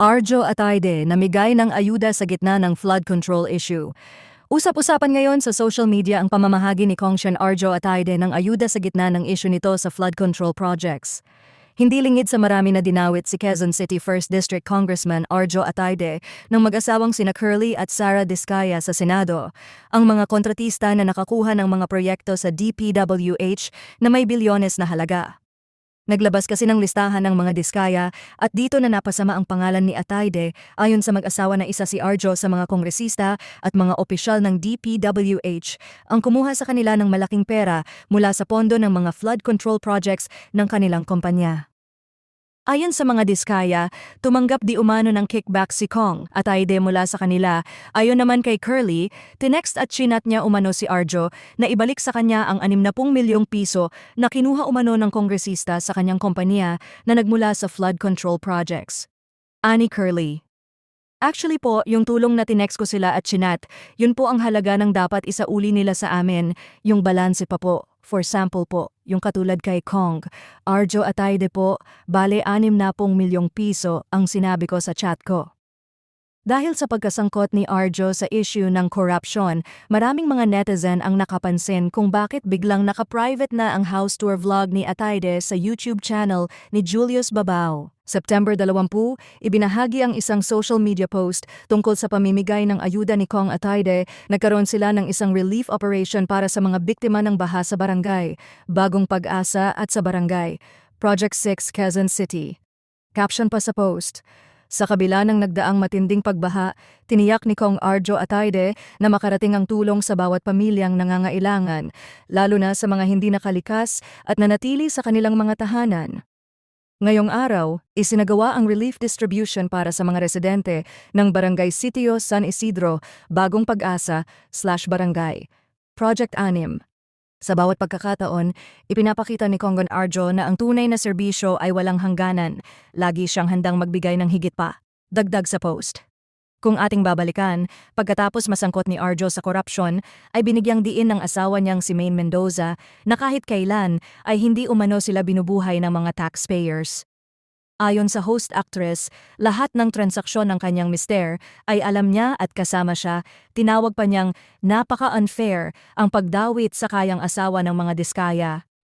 Arjo Ataide namigay ng ayuda sa gitna ng flood control issue. Usap-usapan ngayon sa social media ang pamamahagi ni Kongshan Arjo Ataide ng ayuda sa gitna ng issue nito sa flood control projects. Hindi lingid sa marami na dinawit si Quezon City 1st District Congressman Arjo Ataide ng mag-asawang sina Curly at Sara Discaya sa Senado, ang mga kontratista na nakakuha ng mga proyekto sa DPWH na may bilyones na halaga. Naglabas kasi ng listahan ng mga diskaya at dito na napasama ang pangalan ni Ataide ayon sa mag-asawa na isa si Arjo sa mga kongresista at mga opisyal ng DPWH ang kumuha sa kanila ng malaking pera mula sa pondo ng mga flood control projects ng kanilang kumpanya. Ayon sa mga diskaya, tumanggap di umano ng kickback si Kong at Aide mula sa kanila. Ayon naman kay Curly, tinext at chinat niya umano si Arjo na ibalik sa kanya ang 60 milyong piso na kinuha umano ng kongresista sa kanyang kompanya na nagmula sa flood control projects. Ani Curly Actually po, yung tulong na tinext ko sila at chinat, yun po ang halaga ng dapat isauli nila sa amin, yung balanse pa po. For sample po, yung katulad kay Kong, Arjo Ataide po, bale anim na pong milyong piso ang sinabi ko sa chat ko. Dahil sa pagkasangkot ni Arjo sa issue ng corruption, maraming mga netizen ang nakapansin kung bakit biglang naka-private na ang house tour vlog ni Ataide sa YouTube channel ni Julius Babao. September 20, ibinahagi ang isang social media post tungkol sa pamimigay ng ayuda ni Kong Ataide. Nagkaroon sila ng isang relief operation para sa mga biktima ng baha sa barangay, Bagong Pag-asa at sa barangay, Project 6 Quezon City. Caption pa sa post, sa kabila ng nagdaang matinding pagbaha, tiniyak ni Kong Arjo Ataide na makarating ang tulong sa bawat pamilyang nangangailangan, lalo na sa mga hindi nakalikas at nanatili sa kanilang mga tahanan. Ngayong araw, isinagawa ang relief distribution para sa mga residente ng Barangay Sitio San Isidro, Bagong Pag-asa, slash Barangay. Project 6. Sa bawat pagkakataon, ipinapakita ni Kongon Arjo na ang tunay na serbisyo ay walang hangganan. Lagi siyang handang magbigay ng higit pa. Dagdag sa post. Kung ating babalikan, pagkatapos masangkot ni Arjo sa korupsyon, ay binigyang diin ng asawa niyang si Maine Mendoza na kahit kailan ay hindi umano sila binubuhay ng mga taxpayers. Ayon sa host actress, lahat ng transaksyon ng kanyang mister ay alam niya at kasama siya, tinawag pa niyang napaka-unfair ang pagdawit sa kayang asawa ng mga diskaya.